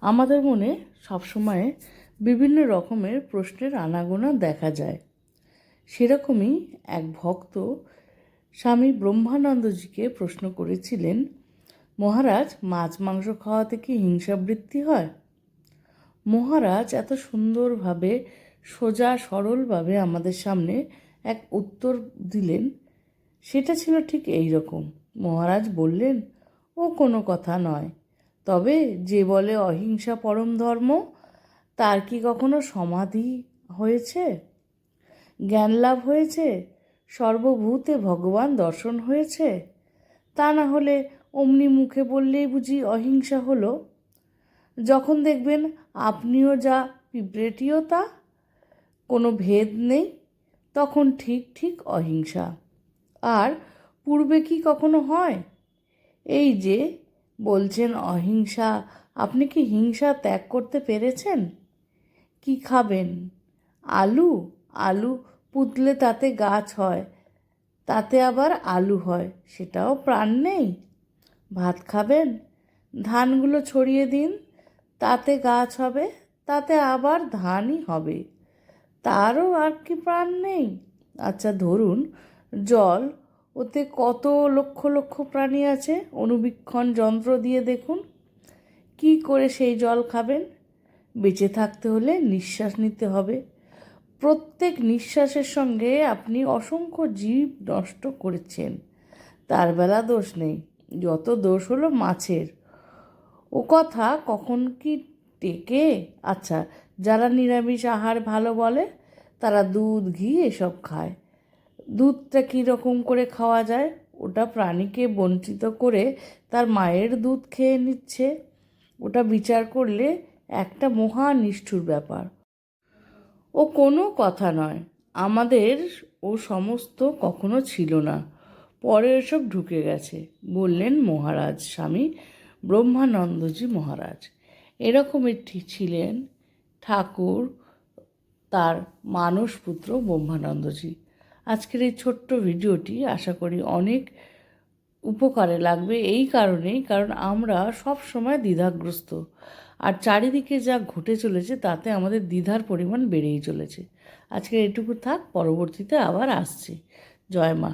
আমাদের মনে সবসময় বিভিন্ন রকমের প্রশ্নের আনাগোনা দেখা যায়। সেরকমই এক ভক্ত স্বামী ব্রহ্মানন্দজিকে প্রশ্ন করেছিলেন, মহারাজ, মাছ মাংস খাওয়াতে কি হিংসাবৃত্তি হয়? মহারাজ এত সুন্দরভাবে, সোজা সরলভাবে আমাদের সামনে এক উত্তর দিলেন, সেটা ছিল ঠিক এই রকম মহারাজ বললেন, ও কোনো কথা নয়। তবে যে বলে অহিংসা পরম ধর্ম, তার কি কখনো সমাধি হয়েছে? জ্ঞান লাভ হয়েছে? সর্বভূতে ভগবান দর্শন হয়েছে? তা না হলে অমনি মুখে বললেই বুঝি অহিংসা হলো। যখন দেখবেন আপনিও যা পিঁপড়েটিও তা, কোনো ভেদ নেই, তখন ঠিক ঠিক অহিংসা। আর পূর্বে কি কখনো হয়? এই যে বলছেন অহিংসা, আপনি কি হিংসা ত্যাগ করতে পেরেছেন? কি খাবেন? আলু? আলু পুতলে তাতে গাছ হয়, তাতে আবার আলু হয়, সেটাও প্রাণ নেই। ভাত খাবেন? ধানগুলো ছড়িয়ে দিন, তাতে গাছ হবে, তাতে আবার ধানই হবে, তারও আর কি প্রাণ নেই। আচ্ছা ধরুন জল ওতে কত লক্ষ লক্ষ প্রাণী আছে? অনুবীক্ষণ যন্ত্র দিয়ে দেখুন। কি করে সেই জল খাবেন? বেঁচে থাকতে হলে নিঃশ্বাস নিতে হবে। প্রত্যেক নিঃশ্বাসের সঙ্গে আপনি অসংখ্য জীব নষ্ট করেছেন। তার বেলা দোষ নেই। যত দোষ হলো মাছের। ও কথা কখন কি টেকে? আচ্ছা যারা নিরামিষ আহার ভালো বলে, তারা দুধ, ঘি এসব খায়। দুধটা কী রকম করে খাওয়া যায়, ওটা প্রাণীকে বঞ্চিত করে তার মায়ের দুধ খেয়ে নিচ্ছে। ওটা বিচার করলে একটা মহা নিষ্ঠুর ব্যাপার। ও কোনো কথা নয়, আমাদের ও সমস্ত কখনো ছিল না। পরে এসব ঢুকে গেছে, বললেন মহারাজ, স্বামী ব্রহ্মানন্দজি মহারাজ। এরকমই ঠিক ছিলেন ঠাকুর, তার মানসপুত্র ব্রহ্মানন্দজি। আজকের এই ছোট্ট ভিডিওটি আশা করি অনেক উপকারে লাগবে এই কারণেই, কারণ আমরা সব সময় দ্বিধাগ্রস্ত। আর চারিদিকে যা ঘটে চলেছে তাতে আমাদের দ্বিধার পরিমাণ বেড়েই চলেছে। আজকে এটুকু থাক, পরবর্তীতে আবার আসছি। জয় মা।